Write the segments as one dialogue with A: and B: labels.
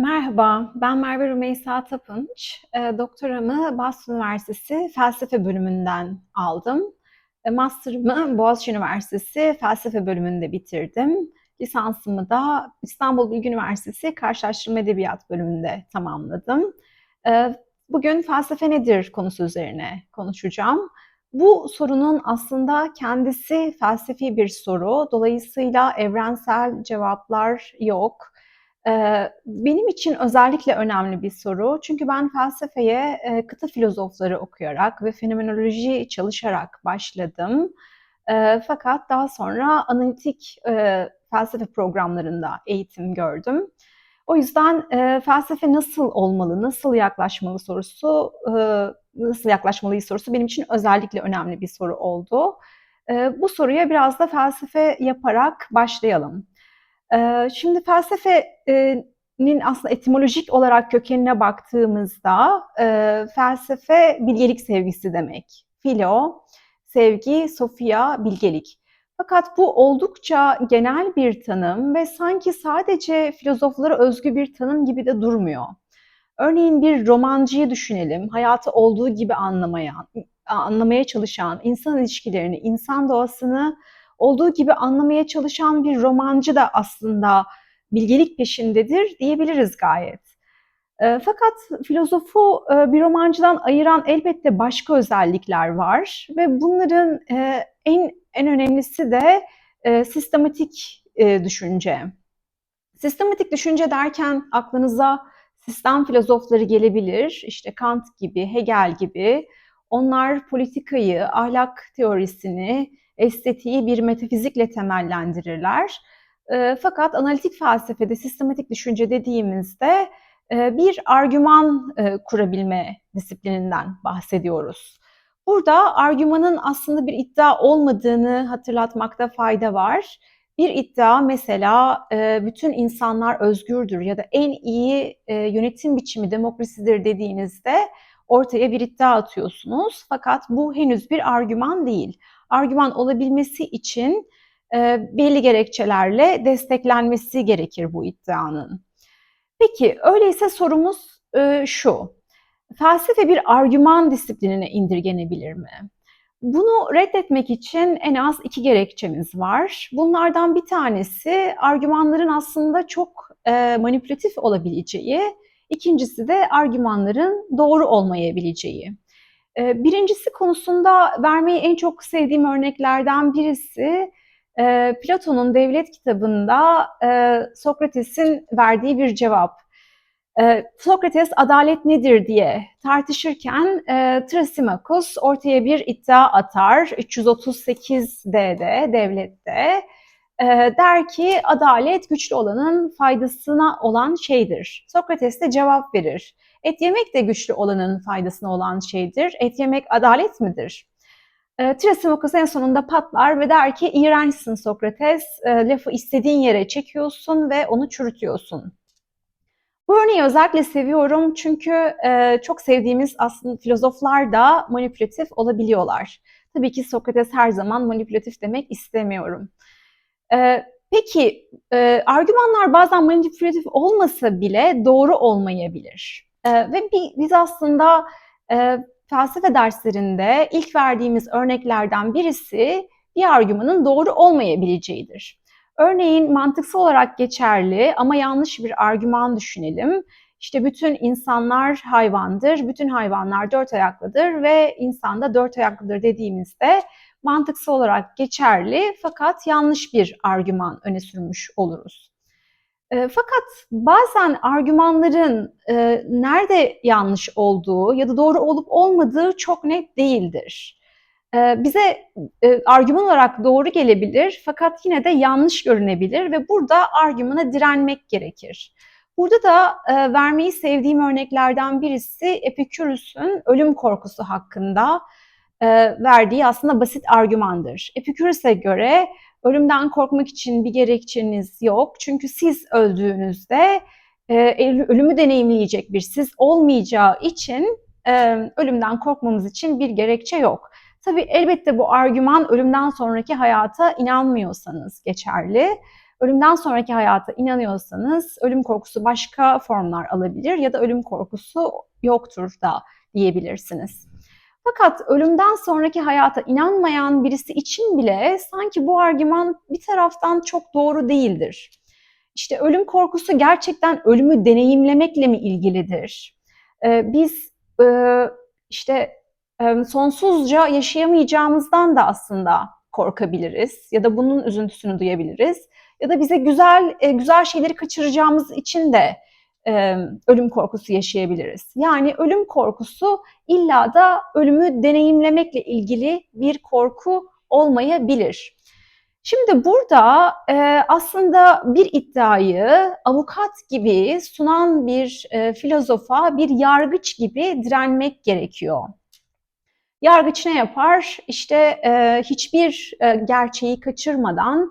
A: Merhaba, ben Merve Rümeysa Tapınç. E, doktoramı Boston Üniversitesi Felsefe Bölümünden aldım. E, master'ımı Boğaziçi Üniversitesi Felsefe Bölümünde bitirdim. Lisansımı da İstanbul Bilgi Üniversitesi Karşılaştırma Edebiyat Bölümünde tamamladım. E, bugün felsefe nedir konusu üzerine konuşacağım. Bu sorunun aslında kendisi felsefi bir soru. Dolayısıyla evrensel cevaplar yok. Benim için özellikle önemli bir soru. Çünkü ben felsefeye, kıta filozofları okuyarak ve fenomenoloji çalışarak başladım. Fakat daha sonra analitik, felsefe programlarında eğitim gördüm. O yüzden, felsefe nasıl olmalı, nasıl yaklaşmalı sorusu, nasıl yaklaşmalıyız sorusu benim için özellikle önemli bir soru oldu. Bu soruya biraz da felsefe yaparak başlayalım. Şimdi felsefenin aslında etimolojik olarak kökenine baktığımızda felsefe bilgelik sevgisi demek. Philo, sevgi, sophia, bilgelik. Fakat bu oldukça genel bir tanım ve sanki sadece filozoflara özgü bir tanım gibi de durmuyor. Örneğin bir romancıyı düşünelim, hayatı olduğu gibi anlamayan, anlamaya çalışan, insan ilişkilerini, insan doğasını olduğu gibi anlamaya çalışan bir romancı da aslında bilgelik peşindedir diyebiliriz gayet. E, fakat filozofu e, bir romancıdan ayıran elbette başka özellikler var ve bunların e, en en önemlisi de e, sistematik düşünce. Sistematik düşünce derken aklınıza sistem filozofları gelebilir. İşte Kant gibi, Hegel gibi. Onlar politikayı, ahlak teorisini, estetiği bir metafizikle temellendirirler. E, fakat analitik felsefede sistematik düşünce dediğimizde e, bir argüman e, kurabilme disiplininden bahsediyoruz. Burada argümanın aslında bir iddia olmadığını hatırlatmakta fayda var. Bir iddia mesela e, bütün insanlar özgürdür ya da en iyi yönetim biçimi demokrasidir dediğinizde ortaya bir iddia atıyorsunuz. Fakat bu henüz bir argüman değil argüman olabilmesi için e, belli gerekçelerle desteklenmesi gerekir bu iddianın. Peki öyleyse sorumuz e, şu. Felsefe bir argüman disiplinine indirgenebilir mi? Bunu reddetmek için en az iki gerekçemiz var. Bunlardan bir tanesi argümanların aslında çok e, manipülatif olabileceği, ikincisi de argümanların doğru olmayabileceği. Ee, birincisi konusunda vermeyi en çok sevdiğim örneklerden birisi e, Platon'un Devlet kitabında e, Sokrates'in verdiği bir cevap. E, Sokrates adalet nedir diye tartışırken Thrasymachus ortaya bir iddia atar 338'de devlette. Der ki adalet güçlü olanın faydasına olan şeydir. Sokrates de cevap verir. Et yemek de güçlü olanın faydasına olan şeydir. Et yemek adalet midir? E, Thrasymachus en sonunda patlar ve der ki iğrençsin Sokrates, e, lafı istediğin yere çekiyorsun ve onu çürütüyorsun. Bu örneği özellikle seviyorum çünkü e, çok sevdiğimiz aslında filozoflar da manipülatif olabiliyorlar. Tabii ki Sokrates her zaman manipülatif demek istemiyorum. E, peki e, argümanlar bazen manipülatif olmasa bile doğru olmayabilir. E, ve biz aslında e, felsefe derslerinde ilk verdiğimiz örneklerden birisi bir argümanın doğru olmayabileceğidir. Örneğin mantıksal olarak geçerli ama yanlış bir argüman düşünelim. İşte bütün insanlar hayvandır, bütün hayvanlar dört ayaklıdır ve insan da dört ayaklıdır dediğimizde mantıksal olarak geçerli fakat yanlış bir argüman öne sürmüş oluruz. E, fakat bazen argümanların e, nerede yanlış olduğu ya da doğru olup olmadığı çok net değildir. E, bize e, argüman olarak doğru gelebilir fakat yine de yanlış görünebilir ve burada argümana direnmek gerekir. Burada da e, vermeyi sevdiğim örneklerden birisi Epikürüs'ün ölüm korkusu hakkında e, verdiği aslında basit argümandır. Epikürüs'e göre Ölümden korkmak için bir gerekçeniz yok. Çünkü siz öldüğünüzde e, ölümü deneyimleyecek bir siz olmayacağı için e, ölümden korkmamız için bir gerekçe yok. Tabii elbette bu argüman ölümden sonraki hayata inanmıyorsanız geçerli. Ölümden sonraki hayata inanıyorsanız ölüm korkusu başka formlar alabilir ya da ölüm korkusu yoktur da diyebilirsiniz. Fakat ölümden sonraki hayata inanmayan birisi için bile sanki bu argüman bir taraftan çok doğru değildir. İşte ölüm korkusu gerçekten ölümü deneyimlemekle mi ilgilidir? Ee, biz e, işte e, sonsuzca yaşayamayacağımızdan da aslında korkabiliriz ya da bunun üzüntüsünü duyabiliriz ya da bize güzel e, güzel şeyleri kaçıracağımız için de e, ölüm korkusu yaşayabiliriz. Yani ölüm korkusu illa da ölümü deneyimlemekle ilgili bir korku olmayabilir. Şimdi burada e, aslında bir iddiayı avukat gibi sunan bir e, filozofa bir yargıç gibi direnmek gerekiyor. Yargıç ne yapar? İşte e, hiçbir e, gerçeği kaçırmadan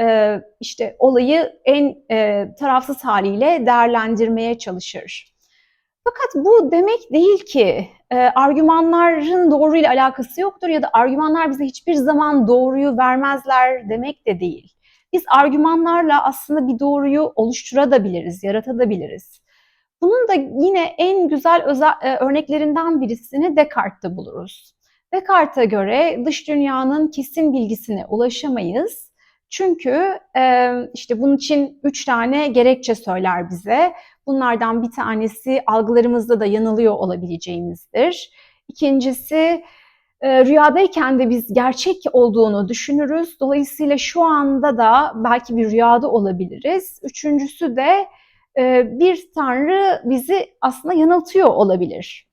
A: e, işte olayı en e, tarafsız haliyle değerlendirmeye çalışır. Fakat bu demek değil ki e, argümanların doğruyla alakası yoktur ya da argümanlar bize hiçbir zaman doğruyu vermezler demek de değil. Biz argümanlarla aslında bir doğruyu oluşturabiliriz, yaratabiliriz. Bunun da yine en güzel özel, e, örneklerinden birisini Descartes'te buluruz. Descartes'e göre dış dünyanın kesin bilgisine ulaşamayız. Çünkü işte bunun için üç tane gerekçe söyler bize. Bunlardan bir tanesi algılarımızda da yanılıyor olabileceğimizdir. İkincisi rüyadayken de biz gerçek olduğunu düşünürüz. Dolayısıyla şu anda da belki bir rüyada olabiliriz. Üçüncüsü de bir tanrı bizi aslında yanıltıyor olabilir.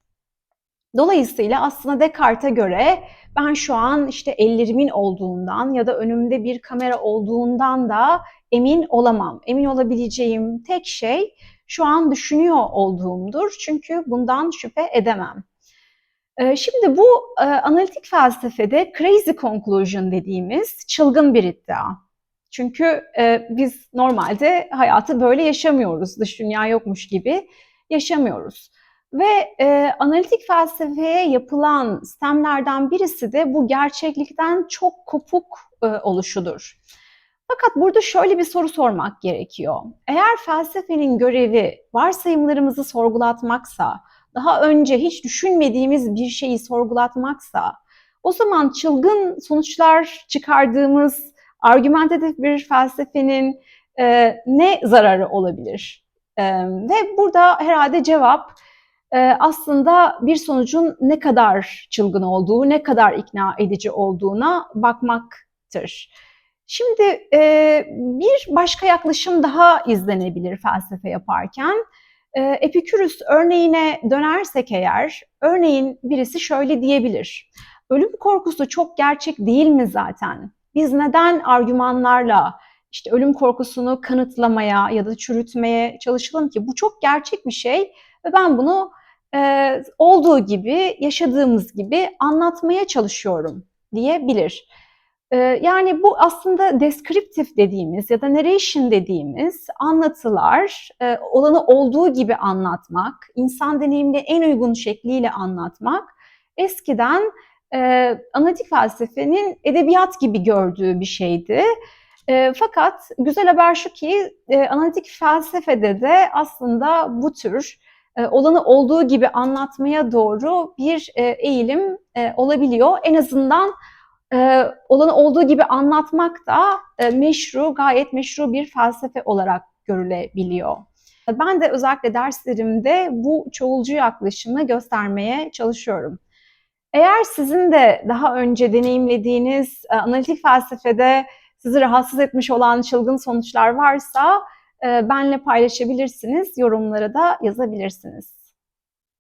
A: Dolayısıyla aslında Descartes'e göre ben şu an işte ellerimin olduğundan ya da önümde bir kamera olduğundan da emin olamam. Emin olabileceğim tek şey şu an düşünüyor olduğumdur. Çünkü bundan şüphe edemem. Ee, şimdi bu e, analitik felsefede crazy conclusion dediğimiz çılgın bir iddia. Çünkü e, biz normalde hayatı böyle yaşamıyoruz. Dış dünya yokmuş gibi yaşamıyoruz. Ve e, analitik felsefeye yapılan sistemlerden birisi de bu gerçeklikten çok kopuk e, oluşudur. Fakat burada şöyle bir soru sormak gerekiyor. Eğer felsefenin görevi varsayımlarımızı sorgulatmaksa, daha önce hiç düşünmediğimiz bir şeyi sorgulatmaksa, o zaman çılgın sonuçlar çıkardığımız argümentatif bir felsefenin e, ne zararı olabilir? E, ve burada herhalde cevap aslında bir sonucun ne kadar çılgın olduğu, ne kadar ikna edici olduğuna bakmaktır. Şimdi e, bir başka yaklaşım daha izlenebilir felsefe yaparken. E, Epikürüs örneğine dönersek eğer, örneğin birisi şöyle diyebilir. Ölüm korkusu çok gerçek değil mi zaten? Biz neden argümanlarla işte ölüm korkusunu kanıtlamaya ya da çürütmeye çalışalım ki bu çok gerçek bir şey ve ben bunu e, olduğu gibi, yaşadığımız gibi anlatmaya çalışıyorum diyebilir. E, yani bu aslında descriptive dediğimiz ya da narration dediğimiz anlatılar, e, olanı olduğu gibi anlatmak, insan deneyimine en uygun şekliyle anlatmak eskiden e, analitik felsefenin edebiyat gibi gördüğü bir şeydi. E, fakat güzel haber şu ki e, analitik felsefede de aslında bu tür olanı olduğu gibi anlatmaya doğru bir e, eğilim e, olabiliyor. En azından olanı olduğu gibi anlatmak da meşru, gayet meşru bir felsefe olarak görülebiliyor. Ben de özellikle derslerimde bu çoğulcu yaklaşımı göstermeye çalışıyorum. Eğer sizin de daha önce deneyimlediğiniz analitik felsefede sizi rahatsız etmiş olan çılgın sonuçlar varsa benle paylaşabilirsiniz, yorumlara da yazabilirsiniz.